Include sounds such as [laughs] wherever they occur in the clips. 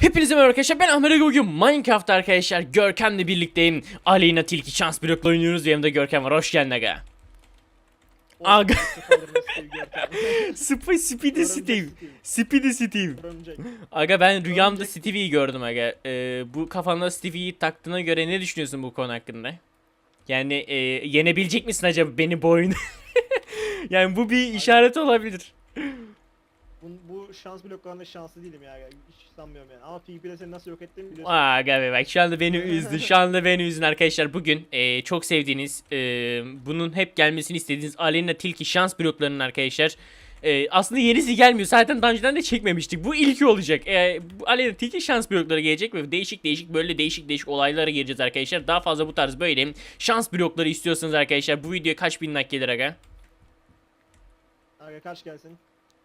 Hepinize merhaba arkadaşlar ben Ahmet bugün Minecraft arkadaşlar Görkem'le birlikteyim. Aleyna Tilki şans blokla oynuyoruz. Yanımda Görkem var. Hoş geldin aga. Aga. [laughs] Spy Speedy Steve. Speedy Steve. Aga ben rüyamda Stevie'yi gördüm aga. Ee, Bu kafanda Stevie'yi taktığına göre ne düşünüyorsun bu konu hakkında? Yani e, yenebilecek misin acaba beni bu oyunu? [laughs] yani bu bir işaret olabilir Bu, bu şans bloklarında şanslı değilim ya. Hiç sanmıyorum yani. Ama PvP'de seni nasıl yok ettiğimi biliyorsun. Aga be bak şu anda beni üzdü. Şu anda beni üzdün arkadaşlar. Bugün e, çok sevdiğiniz, e, bunun hep gelmesini istediğiniz Alena Tilki şans bloklarının arkadaşlar. E, aslında yenisi gelmiyor. Zaten daha önceden de çekmemiştik. Bu ilki olacak. E, Alena Tilki şans blokları gelecek ve değişik değişik böyle değişik değişik olaylara gireceğiz arkadaşlar. Daha fazla bu tarz böyle şans blokları istiyorsanız arkadaşlar bu videoya kaç bin like gelir aga? Aga kaç gelsin?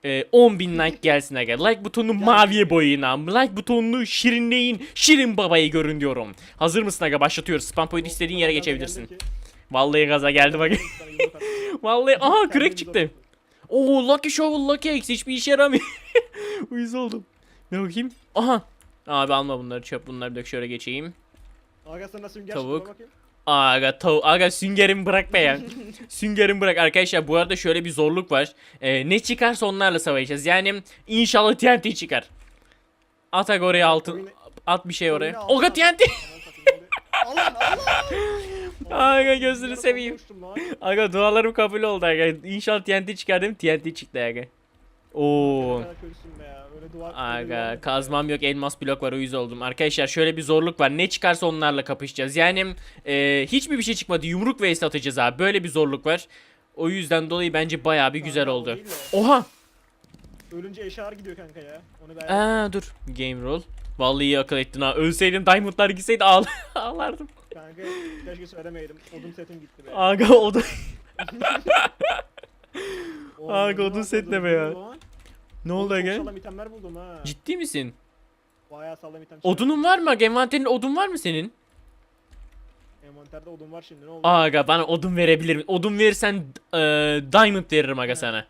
Ee, 10 bin like gelsin aga. Like butonunu maviye boyayın abi. Like butonunu şirinleyin. Şirin babayı görün diyorum. Hazır mısın aga? Başlatıyoruz. Spam point istediğin yere geçebilirsin. Vallahi gaza yumruk attım. [laughs] Vallahi aha kürek çıktı. Oo Lucky Shovel Lucky X hiçbir işe yaramıyor. [laughs] Uyuz oldum. Ne bakayım? Aha. Abi alma bunları çöp bunları dök şöyle geçeyim. Aga sen nasıl sünger Tavuk. bakayım. Aga tav aga süngerimi bırak be ya. [laughs] süngerimi bırak arkadaşlar bu arada şöyle bir zorluk var. Ee, ne çıkarsa onlarla savaşacağız. Yani inşallah TNT çıkar. At aga oraya altın. At bir şey oraya. Oga. TNT. [laughs] Allah Allah. Aga, gözünü seveyim. Aga dualarım kabul oldu aga. İnşallah TNT çıkar dedim TNT çıktı aga. Oo. Ne kadar kötüsün be ya. Öyle duvar. Aga kazmam yok elmas blok var uyuz oldum. Arkadaşlar şöyle bir zorluk var. Ne çıkarsa onlarla kapışacağız. Yani e, hiç mi bir şey çıkmadı? Yumruk vs atacağız abi. Böyle bir zorluk var. O yüzden dolayı bence bayağı bir güzel oldu. Oha. Ölünce eşar gidiyor kanka ya. Onu ben Aa dur. Game roll. Vallahi iyi akıl ettin ha. Ölseydim diamondlar gitseydi ağl [laughs] ağlardım. kanka keşke söylemeydim. Odun setim gitti be. Aga o da Oğlum, Aga, odun var, set odun ne be ya? Ne oldu Oğlum, çok aga? Sağlam itemler buldum ha. Ciddi misin? Bayağı sağlam item. çıkardım. Odunun var mı? aga? Envanterinde odun var mı senin? Envanterde odun var şimdi ne oldu? Aga bana odun verebilir misin? Odun verirsen e, diamond veririm aga sana.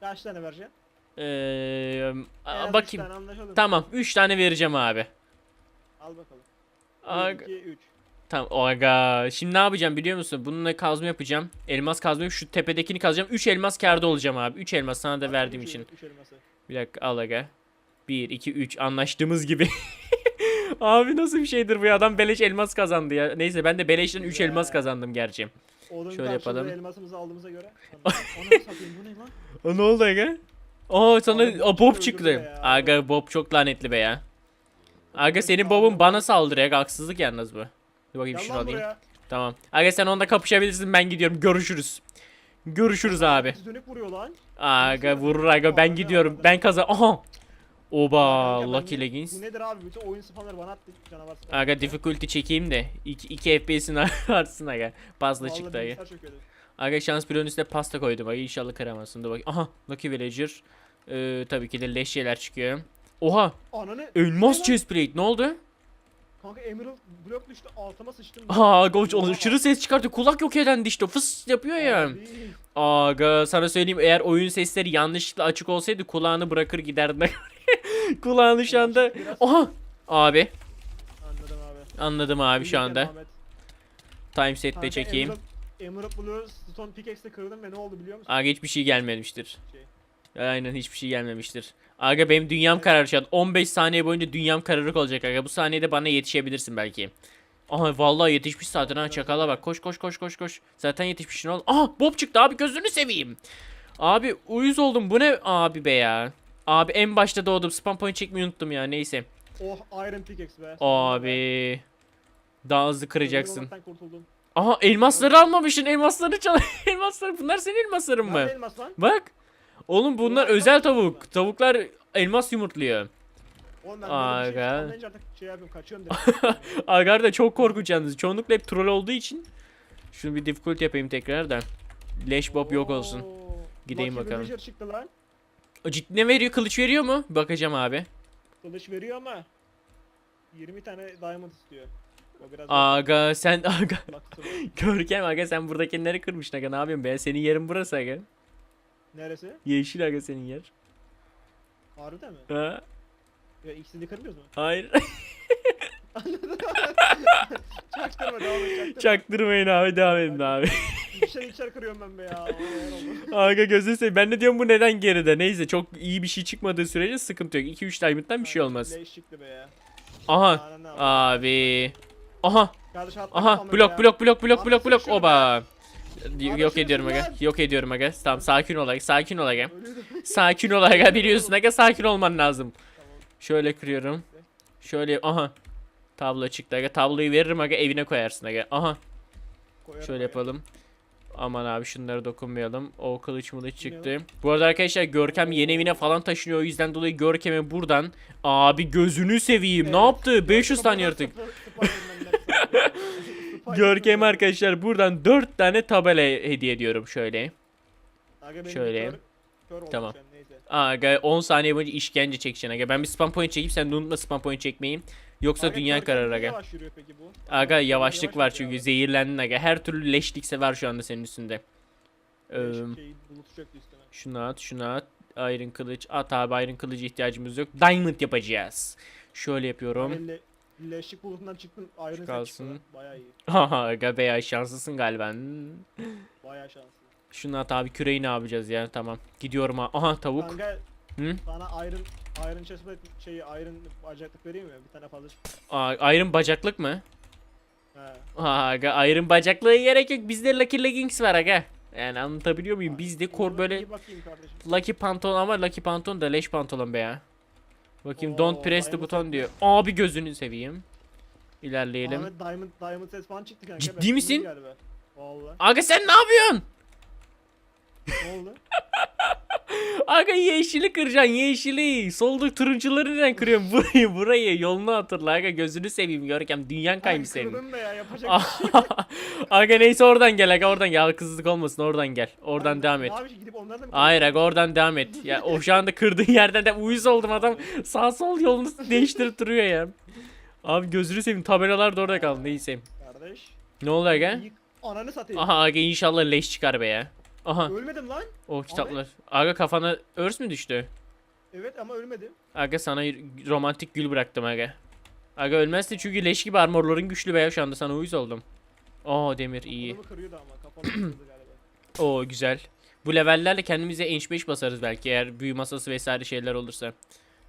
Kaç tane vereceksin? Ee, En aa, az üç bakayım. tane anlaşalım. Tamam 3 tane vereceğim abi. Al bakalım. Aga, 1, 2, 3. tamam aga. Şimdi ne yapacağım biliyor musun? Bununla kazma yapacağım. Elmas kazma yapıp şu tepedekini kazacağım. 3 elmas kârda olacağım abi. 3 elmas sana da verdiğim için. 3 elması. Bir dakika al aga. 1 2 3 anlaştığımız gibi. [laughs] abi nasıl bir şeydir bu ya? Adam beleş elmas kazandı ya. Neyse ben de beleşten 3 Ya. elmas kazandım gerçi. Odun Şöyle yapalım. elmasımızı aldığımıza göre. [laughs] Onu satayım bu ne lan? O ne oldu aga? Aa sana Abi, Bob Aa, Bob çıktı. Aga Bob çok lanetli be ya. Aga senin Bob'un bana saldırıyor. Haksızlık yalnız bu. Dur bakayım Gel şunu lan alayım. buraya. Tamam. Aga sen onda kapışabilirsin ben gidiyorum. Görüşürüz. Görüşürüz abi. Siz dönük vuruyor lan. Aga vurur aga ben gidiyorum. Ben kazan. Aha. Oba ben Lucky Leggings. Bu nedir abi? Bütün oyun spawnları bana attı canavar. Aga difficulty çekeyim de 2 2 FPS'in artsın aga. Fazla Vallahi çıktı aga. bilgisayar çöküyordu. Aga şans bloğun üstüne pasta koydum aga inşallah kıramazsın. Dur bak. Aha Lucky Villager. Ee, tabii ki de leş şeyler çıkıyor. Oha Ananı. elmas chestplate ne oldu? Kanka Emerald blok düştü altıma sıçtım. Aa Goç aşırı ses çıkartıyor. Kulak yok eden işte. Fıs yapıyor ya. Abi, Aga sana söyleyeyim eğer oyun sesleri yanlışlıkla açık olsaydı kulağını bırakır giderdin. [laughs] kulağını şu anda. Oha. Abi Anladım abi. anladım abi şu anda. Time set de çekeyim. Emerald, Blue Stone Pickaxe'le kırdım ve ne oldu biliyor musun? Aga hiçbir şey gelmemiştir. Şey. Aynen hiçbir şey gelmemiştir. Aga benim dünyam kararı şu an. 15 saniye boyunca dünyam kararık olacak aga. Bu saniyede bana yetişebilirsin belki. Aha vallahi yetişmiş zaten ha çakala bak. Koş koş koş koş koş. Zaten yetişmişsin oğlum. Aha Bob çıktı abi gözünü seveyim. Abi uyuz oldum. Bu ne abi be ya. Abi en başta doğdum. Spam point çekmeyi unuttum ya. Neyse. Oh Iron Pickaxe be. Abi. Daha hızlı kıracaksın. Aha elmasları almamışsın. Elmasları çal. [laughs] elmasları. Bunlar senin elmasların mı? Elmas lan? Bak. Oğlum bunlar özel tavuk. Tavuklar elmas yumurtluyor. Şey Aga. artık şey yapıyorum kaçıyorum direkt. [laughs] Agar da çok korkunç yalnız. Çoğunlukla hep troll olduğu için. Şunu bir difficult yapayım tekrar da. Leş Bob yok olsun. Gideyim Lucky bakalım. Villager çıktı lan. Ciddi ne veriyor? Kılıç veriyor mu? Bakacağım abi. Kılıç veriyor ama 20 tane diamond istiyor. O biraz Aga sen aga. [laughs] Görkem aga sen buradakileri kırmışsın aga ne yapıyorsun be? Senin yerin burası aga. Neresi? Yeşil aga senin yer. Harbiden mi? Ha? Ya ikisini kırmıyoruz mu? Hayır. [laughs] Çaktırma devam et çaktırma. Çaktırmayın abi devam edin abi. İkişer ikişer kırıyorum ben be ya. Aga gözünü seveyim. Ben de diyorum bu neden geride. Neyse çok iyi bir şey çıkmadığı sürece sıkıntı yok. 2-3 diamond'dan bir şey olmaz. Çıktı be ya. Aha. Abi. Aha. Aha. Blok blok blok blok blok blok. Oba. Yok ediyorum aga. Yok ediyorum aga. Tamam sakin ol aga. Sakin ol aga. Sakin ol aga. Biliyorsun aga sakin olman lazım. Şöyle kırıyorum. Şöyle aha. Tablo çıktı aga. Tabloyu veririm aga evine koyarsın aga. Aha. Şöyle yapalım. Aman abi şunları dokunmayalım. O kılıç mılıç çıktı. Bu arada arkadaşlar Görkem yeni evine falan taşınıyor. O yüzden dolayı Görkem'e buradan abi gözünü seveyim. Ne yaptı? 500 Görkem tane yaratık. Görkem arkadaşlar buradan 4 tane tabela hediye ediyorum şöyle. Aga Şöyle. Kör, kör olmuş Tamam. Aga 10 saniye boyunca işkence çekeceksin aga. Ben bir spam point çekeyim sen de unutma spam point çekmeyi. Yoksa Aga, dünya kararır aga. Yavaş yürüyor peki bu? Aga Yavaş yavaşlık var çünkü abi. zehirlendin aga. Her türlü leşlikse var şu anda senin üstünde. Ee. Şunu at, şunu at. Iron kılıç. At abi Iron kılıcı ihtiyacımız yok. Diamond yapacağız. Şöyle yapıyorum. Aga, leşlik bulutundan çıktın ayrı set kalsın. çıktı. lan. Bayağı iyi. [laughs] Haha aga be ya şanslısın galiba. Hmm. Bayağı şanslı. Şunu at abi küreği ne yapacağız ya tamam. Gidiyorum ha. Aha tavuk. Kanka Hı? sana iron iron chestplate şeyi iron bacaklık vereyim mi? Bir tane fazla çıktı. Aa, Iron bacaklık mı? He. Aa, aga Iron bacaklığı gerek yok. Bizde Lucky Leggings var aga. Yani anlatabiliyor muyum? Bizde kor böyle iyi bakayım kardeşim. Lucky pantolon ama Lucky pantolon da leş pantolon be ya. Bakayım don't Oo, press the Diamond button set diyor. Abi gözünü seveyim. İlerleyelim. Ahmet diamond diamond set falan çıktı kanka. Ciddi Ben misin? galiba. Vallahi. Aga sen ne yapıyorsun? Ne oldu? [laughs] Aga yeşili kıracaksın yeşili. Soldaki turuncuları neden kırıyorsun? [laughs] Burayı burayı yolunu hatırla aga gözünü seveyim Görkem. Dünyan kaymış Ay, senin. kırıldım da ya yapacak [laughs] bir şey yok. aga neyse oradan gel aga oradan gel. Kızlık olmasın oradan gel. Oradan devam et. Yapayım gidip onlardan mı Hayır aga oradan devam et. Ya o şu anda kırdığın yerden de uyuz oldum adam. Sağ sol yolunu değiştirip duruyor ya. Abi gözünü seveyim tabelalar da orada kaldı neyse. Kardeş. Ne oldu aga? Ananı satayım. Aha aga inşallah leş çıkar be ya. Aha Ölmedim lan. o kitaplar. Aga kafana örs mü düştü? Evet ama ölmedim. Aga sana y- romantik gül bıraktım aga. Aga ölmezsin çünkü leş gibi armorların güçlü be şu anda sana uyuz oldum. Oo demir iyi. Adamı kırıyordu ama kafamı kırdı galiba. [clears throat] Oo güzel. Bu levellerle kendimize enç 5 basarız belki eğer büyü masası vesaire şeyler olursa.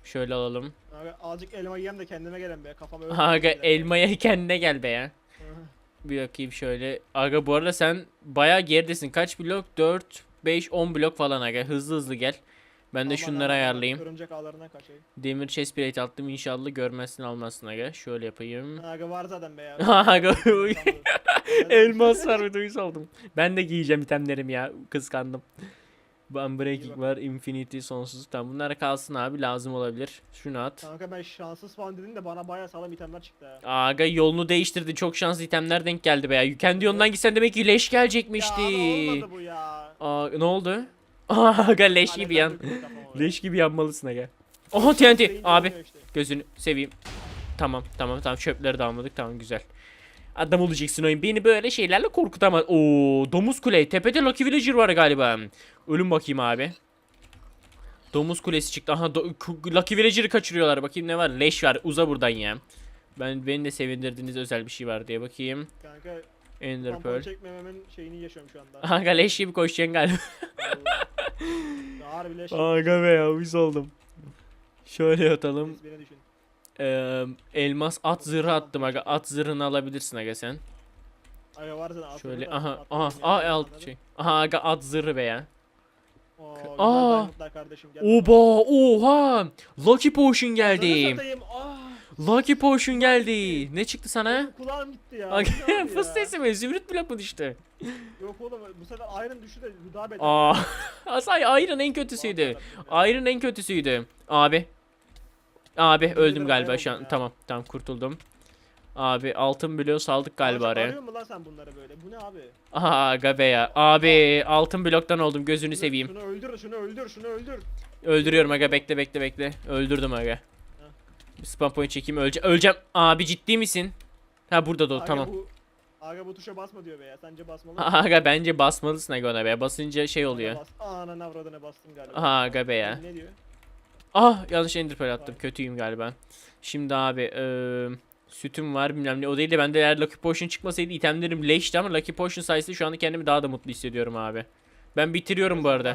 Şöyle alalım. Aga azıcık elma yiyem de kendime gelen be kafam öyle. Aga elmaya kendine gel be ya. Bir bakayım şöyle. Aga bu arada sen bayağı geridesin. Kaç blok? 4, 5, 10 blok falan aga. Hızlı hızlı gel. Ben de şunları ayarlayayım. Örümcek ağlarından kaçayım. Demir chest plate attım inşallah görmezsin almazsın aga. Şöyle yapayım. Aga var zaten be ya. [laughs] Aga. [laughs] Elmas var bir duyuz oldum. Ben de giyeceğim itemlerimi ya. Kıskandım. Unbreaking var. Infinity sonsuz. Tamam bunlar kalsın abi lazım olabilir. Şunu at. Kanka ben şanssız falan dedin de bana bayağı sağlam itemler çıktı ha. Aga yolunu değiştirdi. Çok şanslı itemler denk geldi be ya. Kendi yolundan gitsen demek ki leş gelecekmişti. Ya olmadı bu ya. Aa, ne oldu? [laughs] Aga leş gibi yan. Leş gibi yanmalısın aga. Oha TNT. Abi gözünü seveyim. Tamam tamam tamam çöpleri de almadık tamam güzel. Adam olacaksın oyun. Beni böyle şeylerle korkutamaz. Oo domuz kule. Tepede Lucky Villager var galiba. Ölüm bakayım abi. Domuz kulesi çıktı. Aha do- Lucky Villager'ı kaçırıyorlar. Bakayım ne var? Leş var. Uza buradan ya. Ben beni de sevindirdiğiniz özel bir şey var diye bakayım. Kanka Ender Pearl. çekmememin şeyini yaşıyorum şu anda. Aga leş gibi koşacaksın galiba. Harbi leş. Aga be ya uyuz oldum. Şöyle yatalım. Ee, elmas at zırhı attım aga. At zırhını alabilirsin aga sen. Aga var zaten Şöyle da aha aha aa anladın? şey. Aha aga at zırhı be ya. Oo, Aa. Oba oha. Lucky Potion geldi. Ah! Lucky Potion geldi. Ne çıktı sana? Kulağım gitti ya. Fıs [laughs] sesi mi? Zümrüt blok mu düştü? Yok oğlum bu sefer Iron düştü de daha beter. Aa. [laughs] Asay Iron en kötüsüydü. Iron en kötüsüydü. Abi. Abi öldüm galiba şu an. Tamam tamam kurtuldum. Abi altın bloğu saldık galiba Arıyor araya. mu lan sen bunları böyle? Bu ne abi? Aha aga be ya. Abi altın bloktan oldum gözünü seveyim. Şunu öldür, şunu öldür, şunu öldür. Öldürüyorum aga bekle bekle bekle. Öldürdüm aga. Bir spam point çekeyim öleceğim. Öleceğim. Abi ciddi misin? Ha burada da o Aga tamam. Bu, aga bu tuşa basma diyor be ya. Sence basmalı mı? Aga bence basmalısın aga ona be. Basınca şey oluyor. Bas. Ananı avradına bastım galiba. Aha aga be ya. Ne diyor? Ah yanlış ender pearl attım. Kötüyüm galiba. Şimdi abi eee, sütüm var bilmem ne. O değil de bende eğer Lucky Potion çıkmasaydı itemlerim leşti ama Lucky Potion sayesinde şu anda kendimi daha da mutlu hissediyorum abi. Ben bitiriyorum bu arada.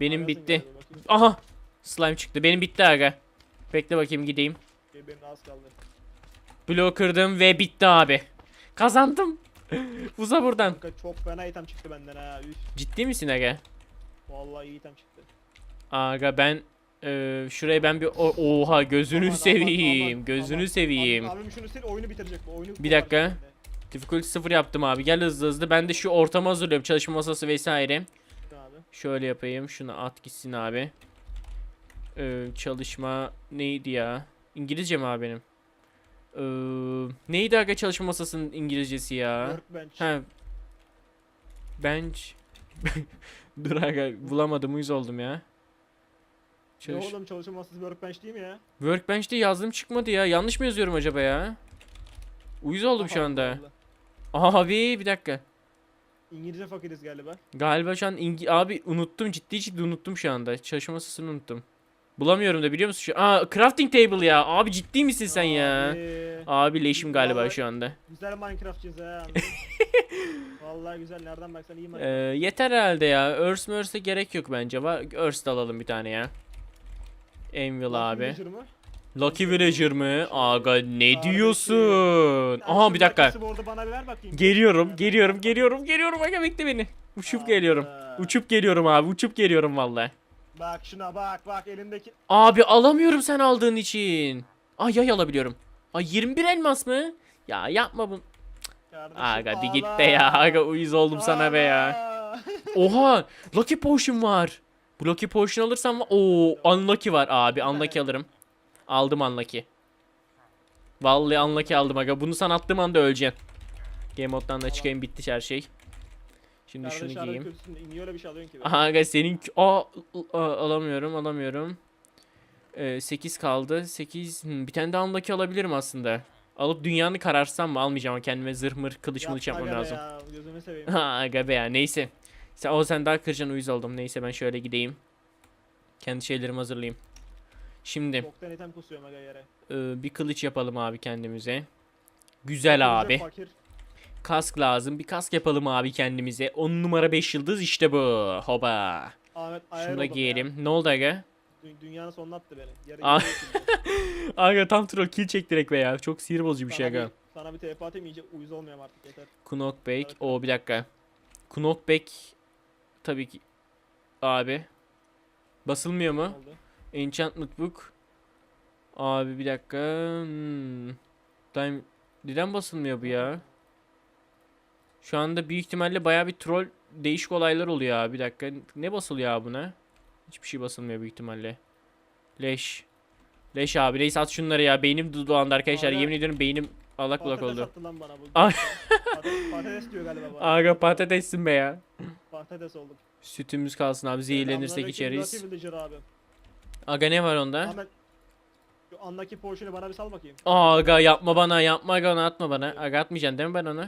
Benim bitti. Aha! Slime çıktı. Benim bitti aga. Bekle bakayım gideyim. Benim az kaldı. Bloğu kırdım ve bitti abi. Kazandım. [laughs] Uza buradan. Çok fena item çıktı benden ha. Ciddi misin aga? Vallahi iyi item çıktı. Aga ben eee, şuraya ben bir o- oha gözünü Aman, aman, seveyim. aman, gözünü aman. seveyim. Abim, abim şunu sil oyunu bitirecek bu oyunu. Bir dakika. koparacak şimdi. Difficulty 0 yaptım abi. Gel hızlı hızlı. Ben de şu ortamı hazırlıyorum. Çalışma masası vesaire. Abi. Şöyle yapayım. Şunu at gitsin abi. Ee, çalışma neydi ya? İngilizce mi abi benim? Ee, neydi aga çalışma masasının İngilizcesi ya? Workbench. Ha. Bench. [laughs] Dur aga bulamadım uyuz oldum ya. Ne Çalış... oğlum çalışma masası workbench değil mi ya? Workbench'te yazdım çıkmadı ya. Yanlış mı yazıyorum acaba ya? Uyuz oldum şu Allah anda. Allah. Abi bir dakika. İngilizce fakiriz galiba. Galiba şu an İngi abi unuttum ciddi ciddi unuttum şu anda. Çalışma masasını unuttum. Bulamıyorum da biliyor musun şu Aa crafting table ya. Abi ciddi misin sen ya? Abi, Abi leşim galiba Vallahi- şu anda. Güzel Minecraftçıyız ha. [laughs] Vallahi güzel nereden baksan iyi Ee, Minecraft. yeter herhalde ya. Earth Merce'e gerek yok bence. Va Earth alalım bir tane ya. Lucky abi. Villager mı? Lucky Villager mı? Aga ne diyorsun? Aha bir dakika. Lucky'si bu arada bana bir ver bakayım. Geliyorum, geliyorum, geliyorum, geliyorum. Aga bekle beni. Uçup geliyorum. Uçup geliyorum abi. Uçup geliyorum vallahi. Bak şuna bak bak elindeki. Abi alamıyorum sen aldığın için. Ay yay alabiliyorum. Ay 21 elmas mı? Ya yapma bunu. Kardeşim, Aga bir git be ya. Aga uyuz oldum sana be ya. [laughs] Oha! Lucky Potion var. Bu Lucky Potion alırsam Oo, Unlucky var abi. Unlucky alırım. Aldım Unlucky. Vallahi Unlucky aldım aga. Bunu sana attığım anda öleceksin. Game moddan da çıkayım bitti her şey. Şimdi Kardeş şunu giyeyim. Niye öyle bir şey alıyorsun ki? Aha aga senin Aa, alamıyorum alamıyorum. Ee, 8 kaldı. 8 hmm, bir tane daha Unlucky alabilirim aslında. Alıp dünyanı kararsam mı almayacağım kendime zırh mır kılıç mılıç Yapma yapmam lazım. Ya, gözünü seveyim. Ha aga be ya neyse. Sen, o sen daha kıracaksın uyuz oldum. Neyse ben şöyle gideyim. Kendi şeylerimi hazırlayayım. Şimdi Boktan item kusuyorum aga yere. e, bir kılıç yapalım abi kendimize. Güzel abi. Fakir. Kask lazım. Bir kask yapalım abi kendimize. 10 numara 5 yıldız işte bu. Hoba. Ahmet ayar Şunu da oldum giyelim. Ya. Ne oldu aga? Dü- Dünyanın sonuna attı beni. Yarı Ah. gidiyor [laughs] Aga tam troll kill çek direkt be ya. Çok sinir bozucu bir şey Sana aga. Sana bir TP atayım iyice uyuz olmayayım artık yeter. Knockback. O bir dakika. Knockback tabii ki abi. Basılmıyor mu? oldu? Enchantment Book. Abi bir dakika. Hmm. Time... Neden basılmıyor bu ya? Şu anda büyük ihtimalle baya bir troll değişik olaylar oluyor abi. Bir dakika. Ne basılıyor abi buna? Hiçbir şey basılmıyor büyük ihtimalle. Leş. Leş abi. Neyse at şunları ya. Beynim du- dolandı arkadaşlar. Aga. Yemin ediyorum beynim alak bulak Patates oldu. attı lan bana bu. Ay. [laughs] patates, patates diyor galiba bana. Aga patatessin be ya. Patates oldum. Sütümüz kalsın abi. Zehirlenirsek içeriz. Aga ne var onda? Ahmet. Şu andaki portion'u bana bir sal bakayım. Aga yapma bana yapma aga onu atma bana. Aga atmayacaksın değil mi ben onu?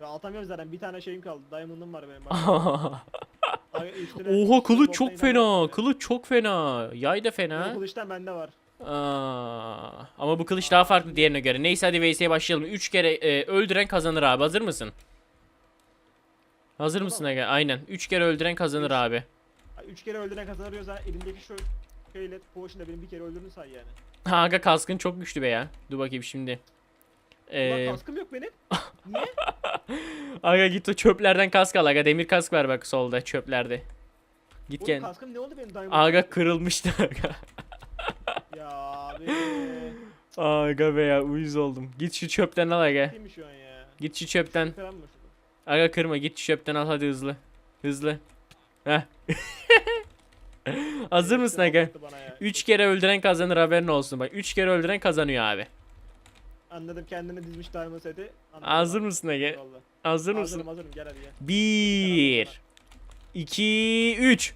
Ya atamıyorum zaten bir tane şeyim kaldı. Diamond'ım var benim. [laughs] Üstüne- Oha kılıç çok fena. Kılıç çok fena. Yay da fena. kılıçtan bende var. Aa, ama bu kılıç daha farklı diğerine göre. Neyse hadi VS'ye başlayalım. 3 kere e, öldüren kazanır abi. Hazır mısın? Hazır mısın aga? Aynen. 3 kere öldüren kazanır abi. Ay, Üç kere öldüren kazanıyorsa elindeki şu şeyle portion'da benim bir kere öldürdüğünü say yani. Ha, aga kaskın çok güçlü be ya. Dur bakayım şimdi. Ee, Ulan kaskım yok benim. [laughs] Niye? aga git o çöplerden kask al aga. Demir kask var bak solda çöplerde. Git Oğlum gel. kaskım ne oldu benim diamond? Aga kırılmıştı [laughs] aga. Ya abi. Aga be ya uyuz oldum. Git şu çöpten al aga. Kimmiş şu an ya? Git şu çöpten. Mı şurada? Aga kırma git şu çöpten al hadi hızlı. Hızlı. Heh. [laughs] Hazır mısın aga? Attı bana ya. 3 kere öldüren kazanır haberin olsun bak. 3 kere öldüren kazanıyor abi. Anladım kendini dizmiş diamond seti. Anladım Hazır abi. mısın aga? Eyvallah. Hazır Hazırım mısın? hazırım gel hadi gel. 1 2 3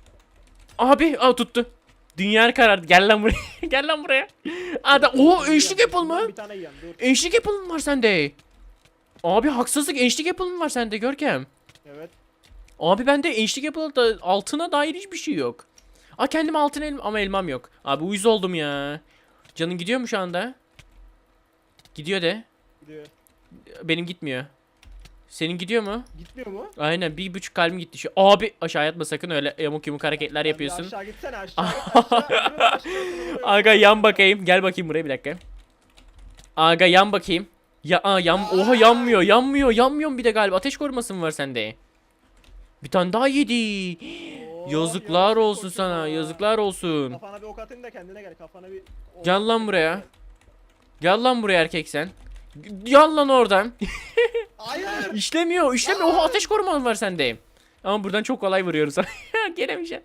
Abi aa tuttu. Dünya karardı. Gel lan buraya. [laughs] Gel lan buraya. Ada o enşlik apple mı? Bir tane dur. Apple mı var sende? Abi haksızlık enşlik apple mı var sende Görkem? Evet. Abi bende enşlik apple'da altına dair hiçbir şey yok. Aa kendim altın elma ama elmam yok. Abi uyuz oldum ya. Canın gidiyor mu şu anda? Gidiyor de. Gidiyor. Benim gitmiyor. Senin gidiyor mu? Gitmiyor mu? Aynen bir buçuk kalbim gitti şu. Abi aşağı yatma sakın öyle yamuk yumuk hareketler yapıyorsun. Aşağı gitsene aşağı. [laughs] aşağı. Aşağı. Aga yan bakayım. Gel bakayım buraya bir dakika. Aga yan bakayım. Ya aa, yan oha yanmıyor. Yanmıyor. Yanmıyor bir de galiba. Ateş koruması mı var sende? Bir tane daha yedi. Oo, Yazıklar olsun sana. ha. yazıklar olsun. Kafana bir ok atayım da kendine gel. Kafana bir... Gel lan buraya. Gel lan buraya erkek sen. Gel lan oradan. [laughs] Hayır. İşlemiyor. işlemiyor. Oha ateş koruman var sende. Ama buradan çok kolay vuruyoruz. [laughs] Gene bir şey.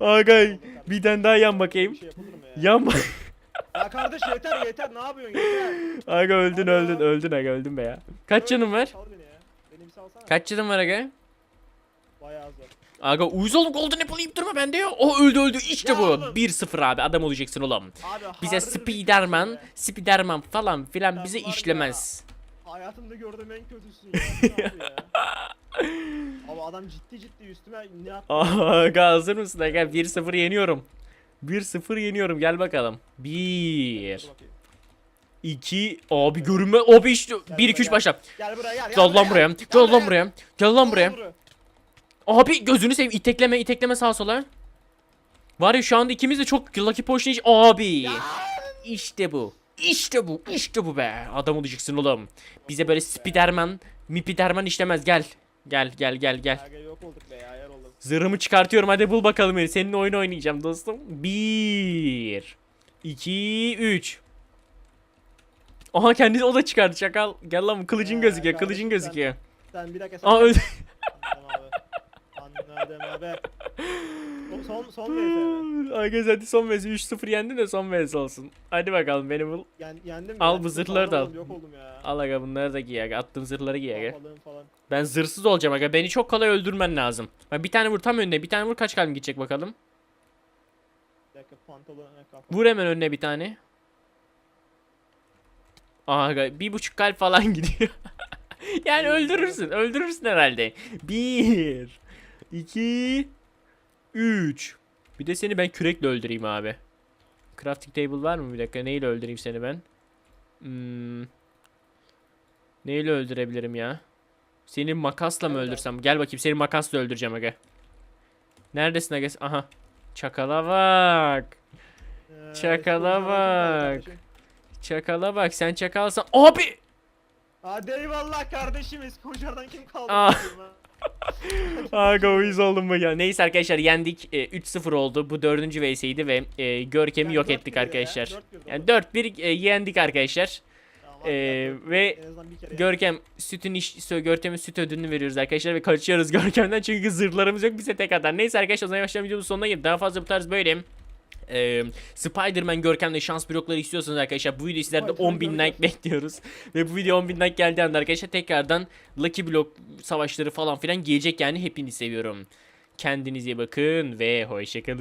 Aga bir tane daha yan bakayım. Şey yapılır mı ya? Yan bak. [laughs] Ya kardeş yeter yeter ne yapıyorsun yeter. Aga öldün Aga. öldün öldün aga öldün be ya. Kaç canın var? Sal beni ya. Beni bir salsana. Kaç canın var aga? Bayağı az var. Aga uyuz oğlum Golden Apple yiyip durma bende ya. O öldü öldü işte Ya bu. oğlum. 1-0 abi adam olacaksın oğlum. Abi Bize harbi Spiderman. Spiderman falan filan bize var ya. işlemez. Hayatımda gördüğüm en kötüsün ya. [laughs] Abi adam ciddi ciddi üstüme ne yaptı? Aga hazır mısın aga? 1-0 yeniyorum. 1-0 yeniyorum gel bakalım. 1 Dur bakayım. 2 Abi görünme abi işte 1 2 3 gel. başla. Gel buraya gel. Gel lan buraya. Gel lan buraya. Gel lan buraya. Abi gözünü seveyim itekleme itekleme sağa sola. Var ya şu anda ikimiz de çok lucky potion. Abi. İşte bu. İşte bu. İşte bu be. Adam olacaksın oğlum. Bize böyle Spiderman, Mipiderman işlemez. Gel. Gel gel gel gel. Aga yok olduk be ya ayar oldum. Zırhımı çıkartıyorum. Hadi bul bakalım beni. Seninle oyun oynayacağım dostum. 1 2 3 Aha kendisi o da çıkardı çakal. Gel lan kılıcın gözüküyor. kardeşim Kılıcın sen- gözüküyor. Sen bir dakika sen. Aa öldü. Anladım abi. Anladım abi. Son son son VS. [laughs] Arkadaşlar hadi son vs 3-0 yendin de son vs olsun. Hadi bakalım beni bul. Yen, yendim Al ya. bu zırhları da al. Yok oldum ya. Al aga bunları da giy aga. Attığım zırhları giy aga. Falan. Ben zırhsız olacağım aga. Beni çok kolay öldürmen lazım. Bak bir tane vur tam önüne. Bir tane vur kaç kalbim gidecek bakalım. Dakika. Vur hemen önüne bir tane. Aga bir buçuk kalp falan [laughs] gidiyor. yani öldürürsün. Öldürürsün herhalde. Bir. iki, Üç. Bir de seni ben kürekle öldüreyim abi. Crafting table var mı bir dakika? Neyle öldüreyim seni ben? Hmm. Neyle öldürebilirim ya? Seni makasla mı öldürsem? Gel bakayım seni makasla öldüreceğim aga. Neredesin aga? Aha. Çakala bak. Ee, Çakala bak. Çakala bak sen çakalsan. Abi! Hadi eyvallah kardeşimiz. Kocardan kim kaldı? [laughs] Aga uyuz oldum bu ya. Neyse arkadaşlar yendik. E, 3-0 oldu. Bu dördüncü VS'ydi ve e, Görkem'i Yani yok dört ettik bir ya, arkadaşlar. dört bir, Yani doğru. 4-1 e, yendik arkadaşlar. Tamam, bir. ve En azından bir kere Görkem sütün iş, sö- süt ödülünü veriyoruz arkadaşlar ve kaçıyoruz [laughs] Görkem'den çünkü zırhlarımız yok bize tek atar. Neyse arkadaşlar o zaman yavaştan videonun sonuna gelip daha fazla bu tarz böyle e, Spider-Man Görkem'le şans blokları istiyorsanız arkadaşlar bu videoyu sizlerden Spider-Man 10.000 Görkem. like bekliyoruz. ve bu video 10.000 like geldiği anda arkadaşlar tekrardan Lucky Block savaşları falan filan gelecek yani hepinizi seviyorum. Kendinize bakın ve hoşçakalın.